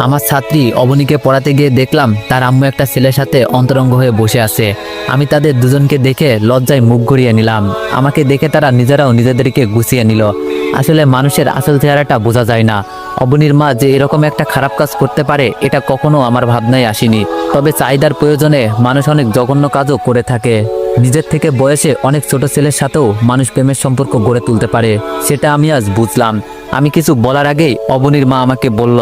আমার ছাত্রী অবনীকে পড়াতে গিয়ে দেখলাম তার আম্মু একটা ছেলের সাথে অন্তরঙ্গ হয়ে বসে আছে। আমি তাদের দুজনকে দেখে লজ্জায় মুখ ঘুরিয়ে নিলাম। আমাকে দেখে তারা নিজেরাও নিজেদেরকে গুছিয়ে নিল। আসলে মানুষের আসল চেহারাটা বোঝা যায় না। অবনীর মা যে এরকম একটা খারাপ কাজ করতে পারে, এটা কখনো আমার ভাবনায় আসেনি। তবে চাহিদার প্রয়োজনে মানুষ অনেক জঘন্য কাজও করে থাকে। নিজের থেকে বয়সে অনেক ছোট ছেলের সাথেও মানুষ প্রেমের সম্পর্ক গড়ে তুলতে পারে, সেটা আমি আজ বুঝলাম। আমি কিছু বলার আগেই অবনীর মা আমাকে বলল,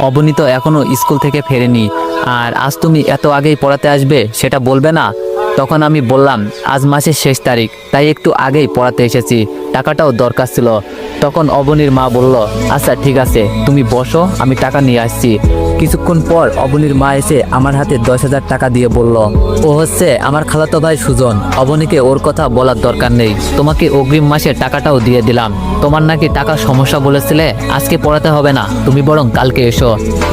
অবনী তো এখনও স্কুল থেকে ফেরেনি, আর আজ তুমি এত আগেই পড়াতে আসবে, সেটা বলবে না? তখন আমি বললাম, আজ মাসের শেষ তারিখ, তাই একটু আগেই পড়াতে এসেছি। টাকাটাও দরকার ছিল। তখন অবনীর মা বলল আচ্ছা ঠিক আছে, তুমি বসো, আমি টাকা নিয়ে আসছি। কিছুক্ষণ পর অবনীর মা এসে আমার হাতে দশ হাজার টাকা দিয়ে বলল, ও হচ্ছে আমার খালাতো ভাই সুজন। অবনীকে ওর কথা বলার দরকার নেই। তোমাকে অগ্রিম মাসে টাকাটাও দিয়ে দিলাম। তোমার নাকি টাকা সমস্যা বলেছিলে, আজকে পড়াতে হবে না। তুমি বরং কালকে এসো।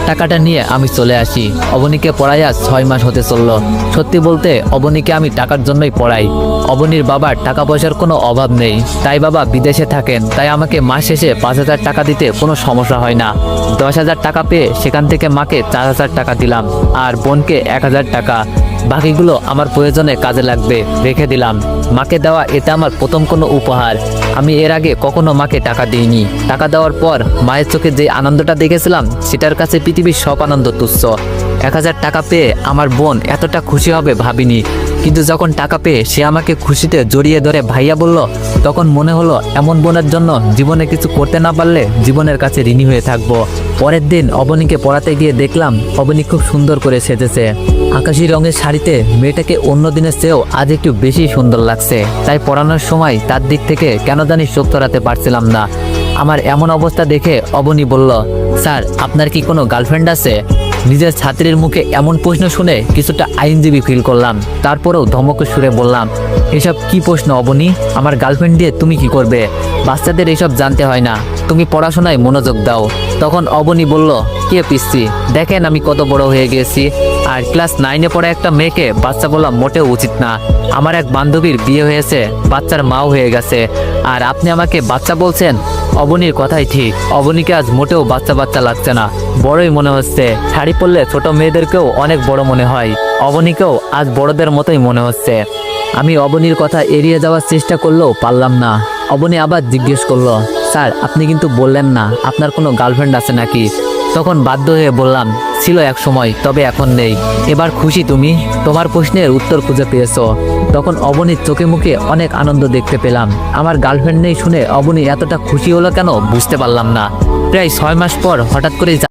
টাকাটা নিয়ে আমি চলে আসি। অবনীকে পড়াইয়া ছয় মাস হতে চলল। সত্যি বলতে, অবনীকে আমি টাকার জন্যই পড়াই। অবনীর বাবার টাকা পয়সার কোনো অভাব নেই। তাই বাবা বিদেশে থাকেন। তাই আমাকে মাস শেষে পাঁচ হাজার টাকা দিতে কোনো সমস্যা হয় না। দশ হাজার টাকা পেয়ে সেখান থেকে মাকে চার হাজার টাকা দিলাম। আর বোনকে এক হাজার টাকা। বাকিগুলো আমার প্রয়োজনে কাজে লাগবে, রেখে দিলাম। মাকে দেওয়া এটা আমার প্রথম কোনো উপহার। আমি এর আগে কখনো মাকে টাকা দিইনি। টাকা দেওয়ার পর মায়ের চোখে যে আনন্দটা দেখেছিলাম, সেটার কাছে পৃথিবীর সব আনন্দ তুচ্ছ। এক হাজার টাকা পেয়ে আমার বোন এতটা খুশি হবে ভাবিনি। কিন্তু যখন টাকা পেয়ে সে আমাকে খুশিতে জড়িয়ে ধরে, ভাইয়া বলল, তখন মনে হলো এমন বোনের জন্য জীবনে কিছু করতে না পারলে জীবনের কাছে ঋণী হয়ে থাকব। পরের দিন অবনীকে পড়াতে গিয়ে দেখলাম অবনী খুব সুন্দর করে সেজেছে। আকাশি রঙের শাড়িতে মেয়েটাকে অন্য দিনের চেয়েও আজ একটু বেশি সুন্দর লাগছে। তাই পড়ানোর সময় তার দিক থেকে কেন জানি চোখ ধরাতে পারছিলাম না। আমার এমন অবস্থা দেখে অবনী বলল, স্যার, আপনার কি কোনো গার্লফ্রেন্ড আছে? নিজের ছাত্রীর মুখে এমন প্রশ্ন শুনে কিছুটা আইনজীবী ফিল করলাম। তারপরেও ধমকে সুরে বললাম, এসব কি প্রশ্ন অবনী? আমার গার্লফ্রেন্ড দিয়ে তুমি কি করবে? বাচ্চাদের এসব জানতে হয় না। তুমি পড়াশোনায় মনোযোগ দাও। তখন অবনী বলল, কে পিসছি দেখেন আমি কত বড় হয়ে গেছি। আর ক্লাস নাইনে পড়া একটা মেয়েকে বাচ্চা বলা মোটেও উচিত না। আমার এক বান্ধবীর বিয়ে হয়েছে, বাচ্চার মাও হয়ে গেছে। আর আপনি আমাকে বাচ্চা বলছেন? অবনীর কথাই ঠিক। অবনীকে আজ মোটেও বাচ্চা বাচ্চা লাগছে না। বড়ই মনে হচ্ছে। শাড়ি পরলে ছোট মেয়েদেরকেও অনেক বড় মনে হয়। অবনীকেও আজ বড়দের মতোই মনে হচ্ছে। আমি অবনীর কথা এড়িয়ে যাওয়ার চেষ্টা করলেও পারলাম না। অবনী আবার জিজ্ঞেস করল, স্যার, আপনি কিন্তু বললেন না, আপনার কোনো গার্লফ্রেন্ড আছে নাকি? তখন বাধ্য হয়ে বললাম, ছিল এক সময়, তবে এখন নেই। এবার খুশি তুমি? তোমার প্রশ্নের উত্তর খুঁজে পেয়েছ। তখন অবনীর চোখে মুখে অনেক আনন্দ দেখতে পেলাম। আমার গার্লফ্রেন্ড নেই শুনে অবনী এতটা খুশি হলো কেন বুঝতে পারলাম না। প্রায় ছয় মাস পর হঠাৎ করে